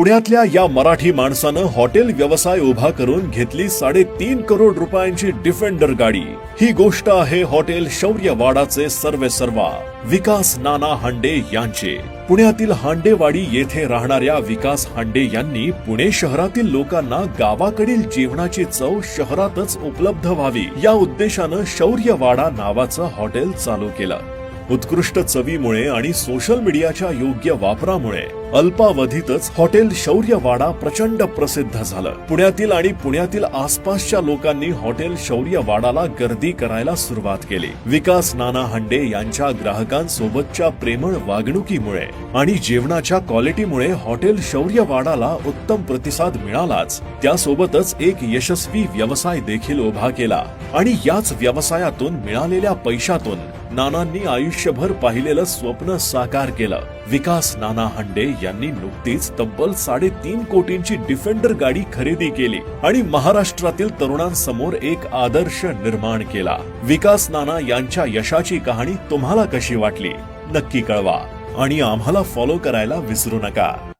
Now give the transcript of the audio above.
पुण्यातल्या या मराठी माणसानं हॉटेल व्यवसाय उभा करून घेतली साडेतीन करोड रुपयांची डिफेंडर गाडी. ही गोष्ट आहे हॉटेल शौर्यवाडाचे सर्वे सर्वा विकास नाना हांडे यांचे. पुण्यातील हांडेवाडी येथे राहणाऱ्या विकास हांडे यांनी पुणे शहरातील लोकांना गावाकडील जेवणाची चव शहरातच उपलब्ध व्हावी. या उद्देशानं शौर्यवाडा नावाचं हॉटेल चालू केलं. उत्कृष्ट चवीमुळे आणि सोशल मीडियाच्या योग्य वापरामुळे अल्पावधीतच हॉटेल शौर्यवाडा प्रचंड प्रसिद्ध झालं. पुण्यातील आणि पुण्यातील आसपासच्या लोकांनी हॉटेल शौर्यवाडाला गर्दी करायला सुरुवात केली. विकास नाना हांडे यांच्या ग्राहकांसोबतच्या प्रेमळ वागणुकीमुळे आणि जेवणाच्या क्वालिटीमुळे हॉटेल शौर्यवाडाला उत्तम प्रतिसाद मिळालाच. त्यासोबतच एक यशस्वी व्यवसाय देखील उभा केला आणि याच व्यवसायातून मिळालेल्या पैशातून नानांनी आयुष्यभर पाहिलेलं स्वप्न साकार केलं. विकास नाना हंडे यांनी नुकतीच तब्बल साडेतीन कोटींची डिफेंडर गाडी खरेदी केली आणि महाराष्ट्रातील तरुणांसमोर एक आदर्श निर्माण केला. विकास नाना यांच्या यशाची कहाणी तुम्हाला कशी वाटली? नक्की कळवा. आणि आम्हाला फॉलो करायला विसरू नका.